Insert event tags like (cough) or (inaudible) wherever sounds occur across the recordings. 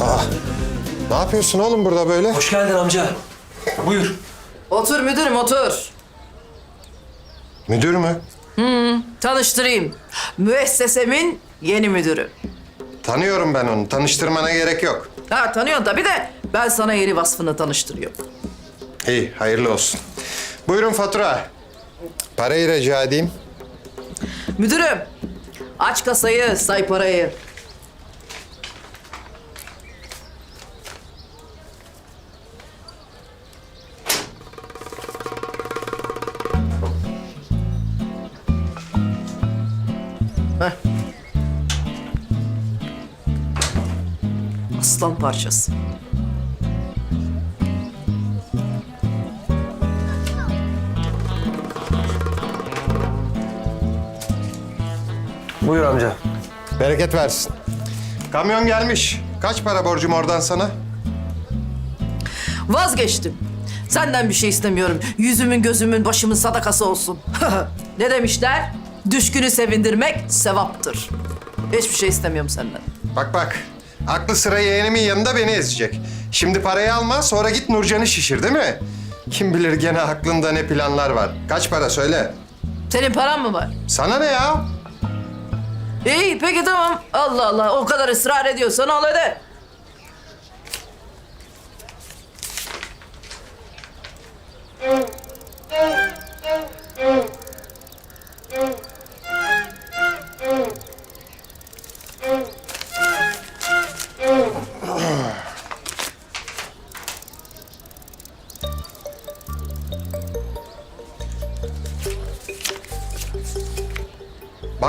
Aa, ne yapıyorsun oğlum burada böyle? Hoş geldin amca. Buyur. Otur müdürüm otur. Müdür mü? Tanıştırayım. Müessesemin yeni müdürü. Tanıyorum ben onu. Tanıştırmana gerek yok. Ha tanıyorsun tabii de ben sana yeni vasfını tanıştırıyorum. İyi, hayırlı olsun. Buyurun fatura. Parayı rica edeyim. Müdürüm aç kasayı say parayı. Aslan parçası. Buyur amca. Bereket versin. Kamyon gelmiş. Kaç para borcum oradan sana? Vazgeçtim. Senden bir şey istemiyorum. Yüzümün gözümün başımın sadakası olsun. (laughs) ne demişler? Düşkünü sevindirmek sevaptır. Hiçbir şey istemiyorum senden. Bak bak. Aklı sıra yeğenimin yanında beni ezecek. Şimdi parayı alma, sonra git Nurcan'ı şişir değil mi? Kim bilir gene aklında ne planlar var. Kaç para söyle. Senin paran mı var? Sana ne ya? İyi peki tamam. Allah Allah o kadar ısrar ediyorsan al öde.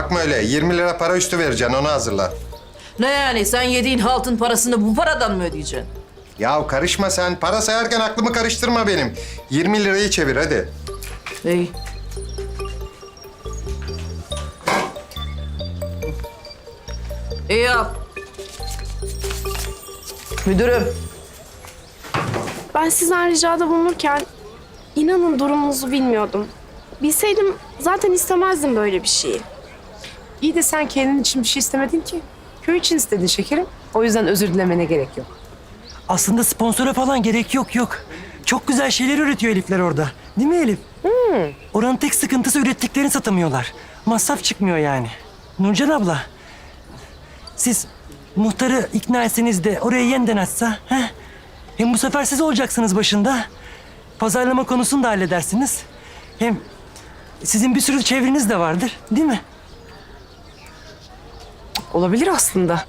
Bakma öyle. 20 lira para üstü vereceksin. Onu hazırla. Ne yani sen yediğin haltın parasını bu paradan mı ödeyeceksin? Ya karışma sen. Para sayarken aklımı karıştırma benim. 20 lirayı çevir hadi. İyi. İyi al. Müdürüm. Ben sizden ricada bulunurken inanın durumunuzu bilmiyordum. Bilseydim zaten istemezdim böyle bir şeyi. İyi de sen kendin için bir şey istemedin ki. Köy için istedin şekerim. O yüzden özür dilemene gerek yok. Aslında sponsora falan gerek yok yok. Çok güzel şeyler üretiyor Elifler orada. Değil mi Elif? Oranın tek sıkıntısı ürettiklerini satamıyorlar. Masraf çıkmıyor yani. Nurcan abla, siz muhtarı ikna etseniz de oraya yeniden açsa, he? Hem bu sefer siz olacaksınız başında. Pazarlama konusunu da halledersiniz. Hem sizin bir sürü çevreniz de vardır, değil mi? Olabilir aslında.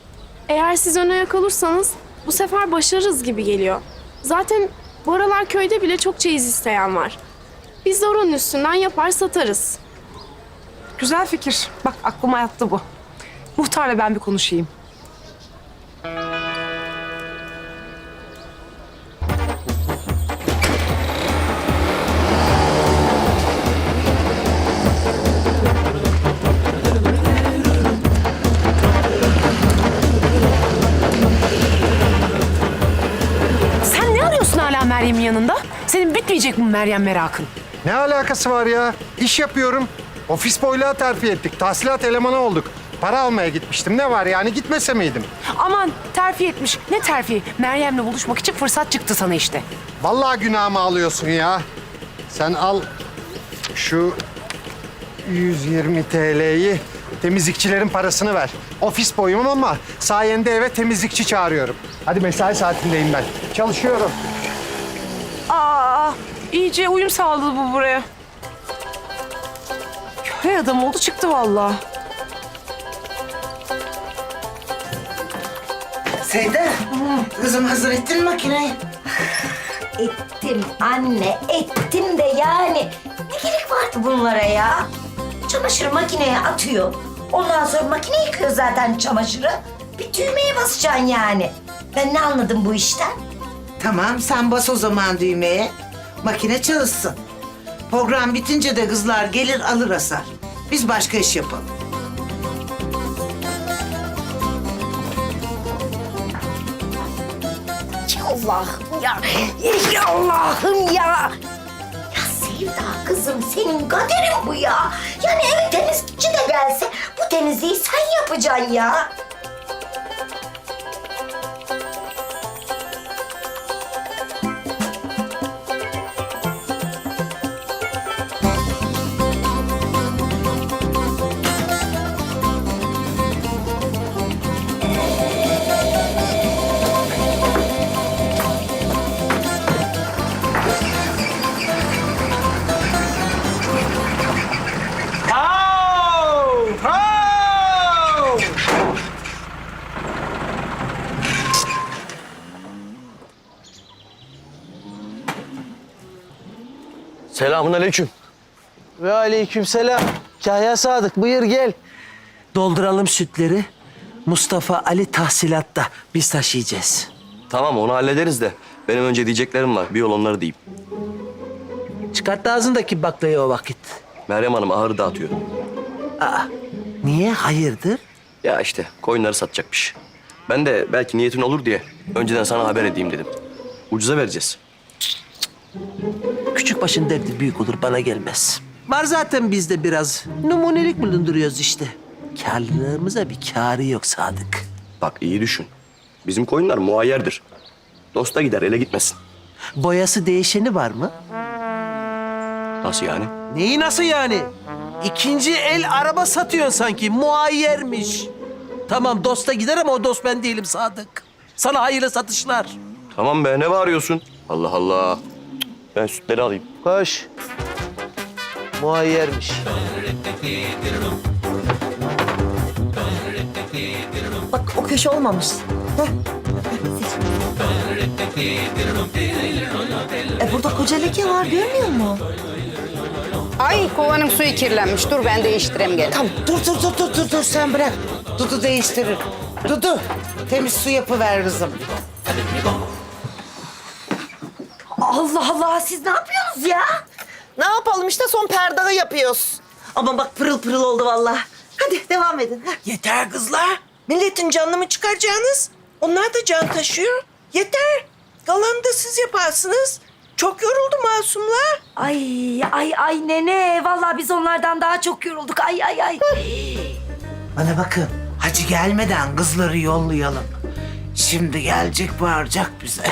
Eğer siz ön ayak olursanız bu sefer başarırız gibi geliyor. Zaten bu aralar köyde bile çok çeyiz isteyen var. Biz de oranın üstünden yapar satarız. Güzel fikir. Bak aklıma yattı bu. Muhtarla ben bir konuşayım. Yanında? Senin bitmeyecek mi Meryem merakın? Ne alakası var ya? İş yapıyorum. Ofis boyluğa terfi ettik. Tahsilat elemanı olduk. Para almaya gitmiştim. Ne var yani gitmese miydim? Aman terfi etmiş. Ne terfi? Meryem'le buluşmak için fırsat çıktı sana işte. Vallahi günahımı alıyorsun ya. Sen al şu 120 TL'yi temizlikçilerin parasını ver. Ofis boyum ama sayende eve temizlikçi çağırıyorum. Hadi mesai saatindeyim ben. Çalışıyorum. Aa, iyice uyum sağladı bu buraya. Köy adam oldu çıktı vallahi. Seyda, kızım hazır ettin makineyi? Ettim anne, ettim de yani. Ne gerek vardı bunlara ya? Çamaşırı makineye atıyor. Ondan sonra makine yıkıyor zaten çamaşırı. Bir düğmeye basacaksın yani. Ben ne anladım bu işten? Tamam, sen bas o zaman düğmeye. Makine çalışsın. Program bitince de kızlar gelir alır asar. Biz başka iş yapalım. Ya Allah'ım ya. Ya Allah'ım ya. Ya Sevda kızım senin kaderin bu ya. Yani eve temizlikçi de gelse bu temizliği sen yapacaksın ya. Selamun aleyküm. Ve aleykümselam. Kahya Sadık buyur gel. Dolduralım sütleri. Mustafa Ali tahsilatta. Biz taşıyacağız. Tamam onu hallederiz de benim önce diyeceklerim var. Bir yol onları diyeyim. Çıkart ağzındaki baklayı o vakit. Meryem Hanım ahırı dağıtıyor. Niye? Hayırdır? Ya işte koyunları satacakmış. Ben de belki niyetin olur diye önceden sana haber edeyim dedim. Ucuza vereceğiz. Küçük başın derdi büyük olur bana gelmez. Var zaten bizde biraz. Numunelik bulunduruyoruz işte. Karlılığımıza bir kârı yok Sadık. Bak iyi düşün. Bizim koyunlar muayyerdir. Dosta gider ele gitmesin. Boyası değişeni var mı? Nasıl yani? Neyi nasıl yani? İkinci el araba satıyorsun sanki. Muayyermiş. Tamam dosta gider ama o dost ben değilim Sadık. Sana hayırlı satışlar. Tamam be ne bağırıyorsun? Allah Allah. Ben sütleri alayım. Koş. Muayyermiş. Bak o köşe olmamış. Heh. E burada koca leke var görmüyor musun? Ay kovanın suyu kirlenmiş. Dur ben değiştireyim gel. Tamam dur dur dur dur dur, dur sen bırak. Dudu değiştirir. Dudu temiz su yapıver kızım. Allah Allah siz ne yapıyorsunuz ya? Ne yapalım işte son perdeyi yapıyoruz. Ama bak pırıl pırıl oldu vallahi. Hadi devam edin. heh. Yeter kızlar. Milletin canını mı çıkaracaksınız? Onlar da can taşıyor. Yeter. Kalanı da siz yaparsınız. Çok yoruldu masumlar. Ay ay ay nene. Vallahi biz onlardan daha çok yorulduk. Ay ay ay. Bana bakın hacı gelmeden kızları yollayalım. Şimdi gelecek bağıracak bize.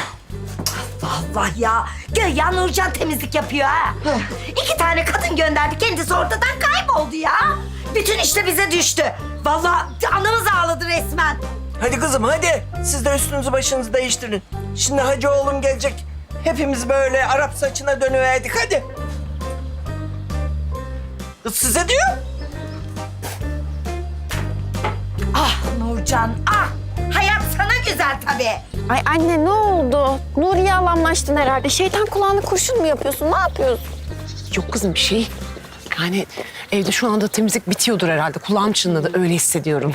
Allah ya. Güya Nurcan temizlik yapıyor ha. İki tane kadın gönderdi. Kendisi ortadan kayboldu ya. Bütün işte bize düştü. Vallahi anamız ağladı resmen. Hadi kızım hadi. Siz de üstünüzü başınızı değiştirin. Şimdi hacı oğlum gelecek. Hepimiz böyle Arap saçına dönüverdik hadi. Kız size diyor. Ah Nurcan ah. Hayat sana güzel tabii. Ay anne ne oldu? Nuriye alanlaştın herhalde. Şeytan kulağını kurşun mu yapıyorsun? Ne yapıyorsun? Yok kızım bir şey. Yani evde şu anda temizlik bitiyordur herhalde. Kulağım çınladı öyle hissediyorum.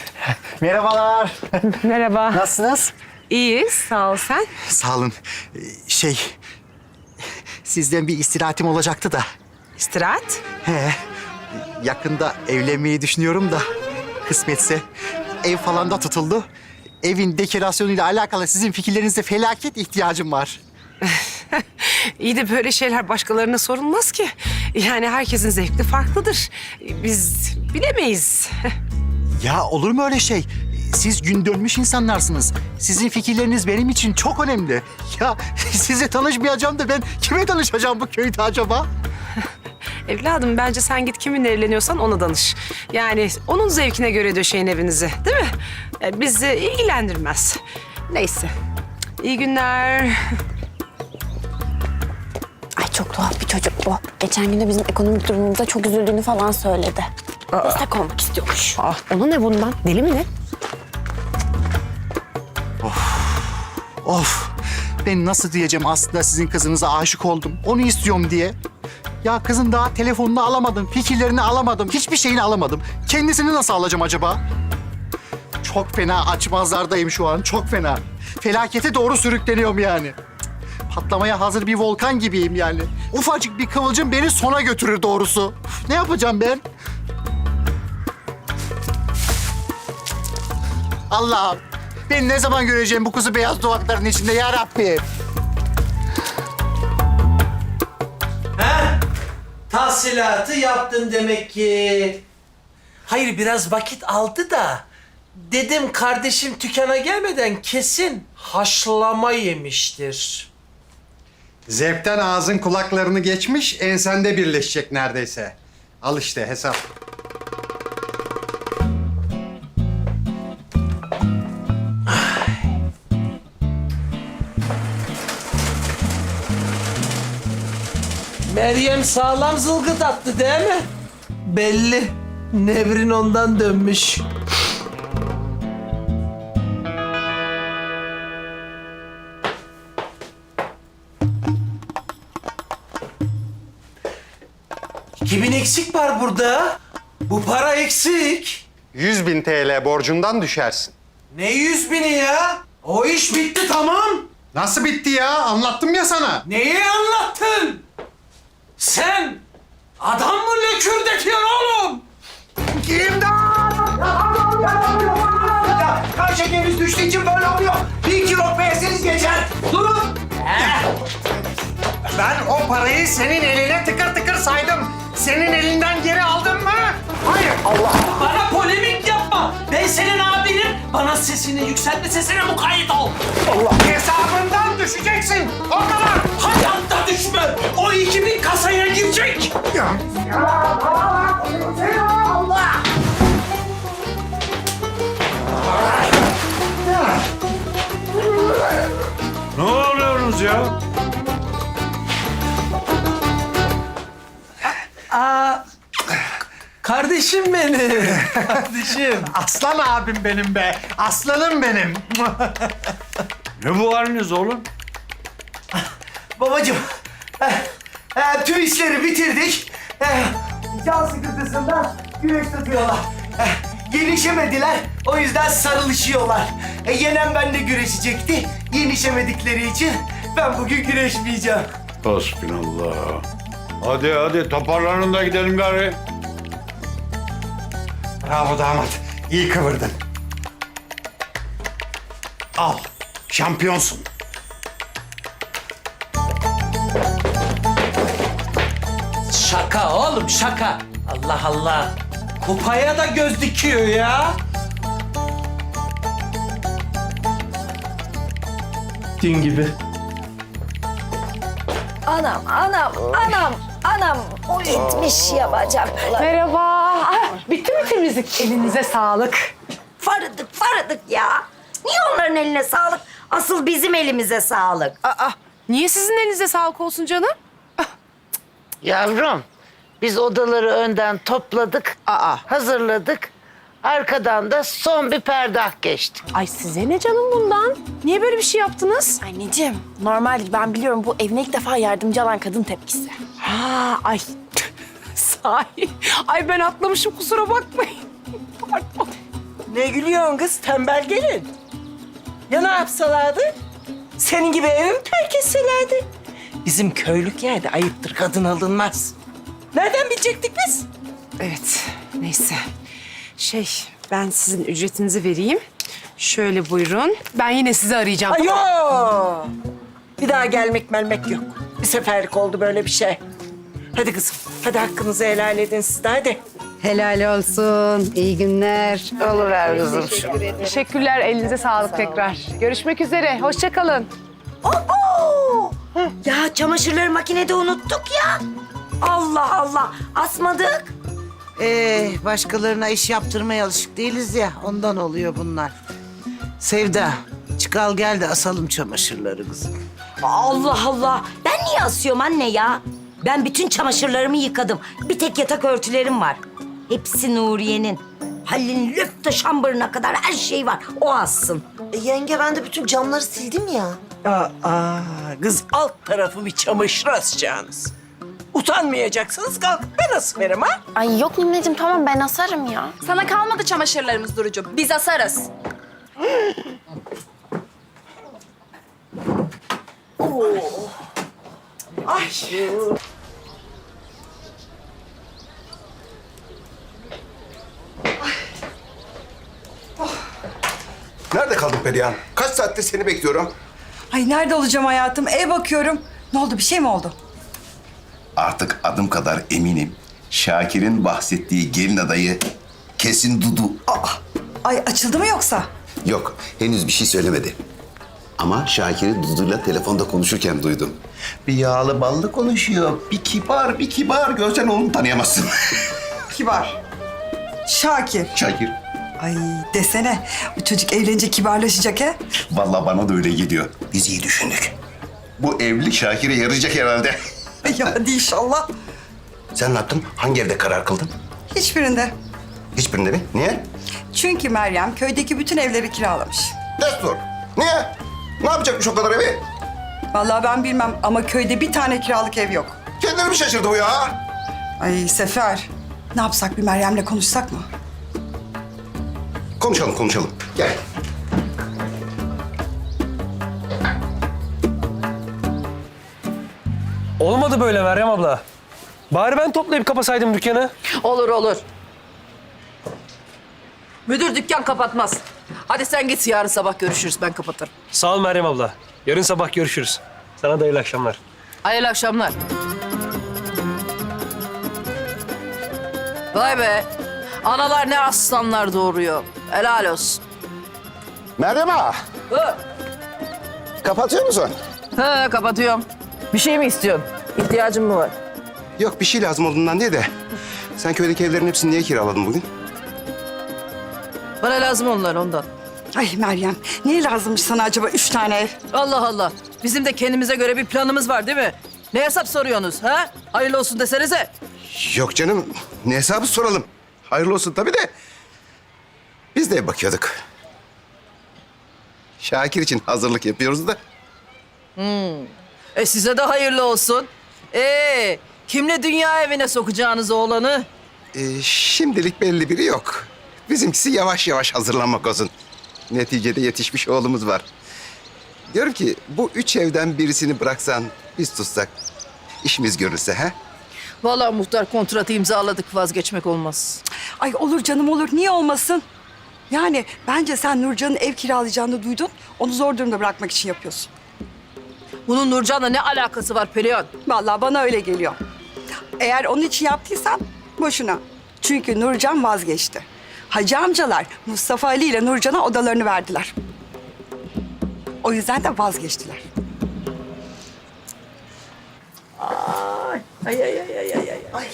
(laughs) Merhabalar. (laughs) Merhaba. Nasılsınız? İyiyiz sağ ol sen. Sağ olun. Ee, Şey, sizden bir istirahatim olacaktı da. İstirahat. He, yakında evlenmeyi düşünüyorum da kısmetse ev falan da tutuldu. Evin dekorasyonuyla alakalı sizin fikirlerinize felaket ihtiyacım var. (laughs) İyi de böyle şeyler başkalarına sorulmaz ki. Yani herkesin zevkli farklıdır. Biz bilemeyiz. (laughs) Ya olur mu öyle şey? Siz gün dönmüş insanlarsınız. Sizin fikirleriniz benim için çok önemli. Ya (laughs) size tanışmayacağım da ben kime tanışacağım bu köyde acaba? Evladım bence sen git kiminle evleniyorsan ona danış. Yani onun zevkine göre döşeyin evinizi değil mi? E, Bizi ilgilendirmez. Neyse. İyi günler. Ay çok tuhaf bir çocuk bu. Geçen gün de bizim ekonomik durumumuza çok üzüldüğünü falan söyledi. Destek olmak istiyormuş. Ah, ona ne bundan? Deli mi ne? Of ben nasıl diyeceğim aslında sizin kızınıza aşık oldum. Onu istiyorum diye. Ya kızın daha telefonunu alamadım, fikirlerini alamadım, hiçbir şeyini alamadım. Kendisini nasıl alacağım acaba? Çok fena açmazlardayım şu an, çok fena. Felakete doğru sürükleniyorum yani. Patlamaya hazır bir volkan gibiyim yani. Ufacık bir kıvılcım beni sona götürür doğrusu. Ne yapacağım ben? Allah'ım ben ne zaman göreceğim bu kızı beyaz duvakların içinde ya Rabbim? Tahsilatı yaptın demek ki. Hayır biraz vakit aldı da. Dedim kardeşim dükkana gelmeden kesin haşlama yemiştir. Zevkten ağzın kulaklarını geçmiş, ensende birleşecek neredeyse. Al işte hesap. Meryem sağlam zılgıt attı değil mi? Belli. Nevrin ondan dönmüş. İki bin eksik var burada. Bu para eksik. 100 bin TL borcundan düşersin. Ne yüz bini ya? O iş bitti tamam. Nasıl bitti ya? Anlattım ya sana. Neyi anlattın? Sen adam mı lökürdetiyorsun oğlum? Kan şekeriniz düştüğü için böyle oluyor. Bir kilo peyesiniz geçer. Durun. Ben o parayı senin eline tıkır tıkır saydım. Senin elinden geri aldım mı? Hayır. Allah. Bana polemik yapma. Ben senin abinim. Bana sesini yükseltme sesine mukayyet ol. Hesabından düşeceksin. O kadar. Kardeşim benim. (laughs) Kardeşim. Aslan abim benim be. Aslanım benim. Ne bu haliniz oğlum? Babacığım. eh, eh, tüm işleri bitirdik. Eh, can sıkıntısından güneş tutuyorlar. Eh, yenişemediler. O yüzden sarılışıyorlar. E, yenen benle güreşecekti. Yenişemedikleri için ben bugün güreşmeyeceğim. Hasbinallah. Hadi hadi toparlanın da gidelim gari. Bravo damat. İyi kıvırdın. Al. Şampiyonsun. Şaka oğlum şaka. Allah Allah. Kupaya da göz dikiyor ya. Din gibi. Anam, anam, anam, anam. O gitmiş ya bacaklar. Merhaba. Bitti mi temizlik? Elinize sağlık. Farıdık, farıdık ya. Niye onların eline sağlık? Asıl bizim elimize sağlık. Aa, niye sizin elinize sağlık olsun canım? Yavrum, biz odaları önden topladık, Aa. hazırladık. Arkadan da son bir perdah geçtik. Ay size ne canım bundan? Niye böyle bir şey yaptınız? Anneciğim normal ben biliyorum bu evine ilk defa yardımcı alan kadın tepkisi. Ha, ay. Sahi. Ay ben atlamışım kusura bakmayın. Pardon. Ne gülüyorsun kız tembel gelin? Ya ne yapsalardı? Senin gibi evi mi terk etselerdi? Bizim köylük yerde ayıptır kadın alınmaz. Nereden bilecektik biz? Evet, neyse. Şey, ben sizin ücretinizi vereyim. Şöyle buyurun. Ben yine sizi arayacağım. Ay yok. Bir daha gelmek melmek yok. Bir seferlik oldu böyle bir şey. Hadi kızım, hadi hakkınızı helal edin siz de hadi. Helal olsun. İyi günler. Olur her kızım. Teşekkürler, elinize sağlık tekrar. Görüşmek üzere, hoşça kalın. Oo! Ya çamaşırları makinede unuttuk ya. Allah Allah. Asmadık. Ee, başkalarına iş yaptırmaya alışık değiliz ya, ondan oluyor bunlar. Sevda, çıkal gel de asalım çamaşırları kızım. Allah Allah. Ben niye asıyorum anne ya? Ben bütün çamaşırlarımı yıkadım. Bir tek yatak örtülerim var. Hepsi Nuriye'nin. Halil'in lüftü şambırına kadar her şey var. O assın. E, yenge ben de bütün camları sildim ya. Aa, kız alt tarafı bir çamaşır asacaksınız. Utanmayacaksınız kalkıp ben asıverim ha. Ay yok anneciğim tamam ben asarım ya. Sana kalmadı çamaşırlarımız Duru'cum. Biz asarız. (gasps) Nerede kaldın Perihan? Kaç saattir seni bekliyorum. Ay nerede olacağım hayatım? Eve bakıyorum. Ne oldu? Bir şey mi oldu? Artık adım kadar eminim. Şakir'in bahsettiği gelin adayı kesin Dudu. Aa, ay açıldı mı yoksa? Yok, henüz bir şey söylemedi. Ama Şakir'i Dudu'yla telefonda konuşurken duydum. Bir yağlı ballı konuşuyor. Bir kibar, bir kibar. Görsen onu tanıyamazsın. (laughs) Kibar. Şakir. Şakir. Ay desene bu çocuk evlenince kibarlaşacak he? Vallahi bana da öyle geliyor. Biz iyi düşündük. Bu evlilik Şakir'e yarayacak herhalde. (laughs) Ya hadi inşallah. Sen ne yaptın? Hangi evde karar kıldın? Hiçbirinde. Hiçbirinde mi? Niye? Çünkü Meryem köydeki bütün evleri kiralamış. Destur. Niye? Ne yapacakmış o kadar evi? Vallahi ben bilmem ama köyde bir tane kiralık ev yok. Kendini mi şaşırdı bu ya? Ay Sefer, ne yapsak bir Meryem'le konuşsak mı? Konuşalım konuşalım. Gel. Olmadı böyle Meryem abla. Bari ben toplayıp kapasaydım dükkanı. Olur olur. Müdür dükkan kapatmaz. Hadi sen git yarın sabah görüşürüz ben kapatırım. Sağ ol Meryem abla. Yarın sabah görüşürüz. Sana da hayırlı akşamlar. Hayırlı akşamlar. Vay be. Analar ne aslanlar doğuruyor. Helal olsun. Meryem ağa, Hı. kapatıyor musun? He kapatıyorum. Bir şey mi istiyorsun? İhtiyacın mı var? Yok bir şey lazım olduğundan değil de. Sen köydeki evlerin hepsini niye kiraladın bugün? Bana lazım onlar ondan. Ay Meryem, niye lazımmış sana acaba üç tane ev? Allah Allah. Bizim de kendimize göre bir planımız var değil mi? Ne hesap soruyorsunuz ha? Hayırlı olsun desenize. Yok canım, ne hesabı soralım. Hayırlı olsun tabii de. Biz de ev bakıyorduk. Şakir için hazırlık yapıyoruz da. E size de hayırlı olsun. Ee, kimle dünya evine sokacağınız oğlanı? Ee, şimdilik belli biri yok. Bizimkisi yavaş yavaş hazırlanmak olsun. Neticede yetişmiş oğlumuz var. Diyorum ki bu üç evden birisini bıraksan biz tutsak işimiz görülse ha? Vallahi muhtar kontratı imzaladık vazgeçmek olmaz. Ay olur canım olur, niye olmasın? Yani bence sen Nurcan'ın ev kiralayacağını duydun, onu zor durumda bırakmak için yapıyorsun. Bunun Nurcan'la ne alakası var Perihan? Vallahi bana öyle geliyor. Eğer onun için yaptıysan boşuna. Çünkü Nurcan vazgeçti. Hacı amcalar Mustafa Ali ile Nurcan'a odalarını verdiler. O yüzden de vazgeçtiler. Ay ay ay ay ay ay. Ay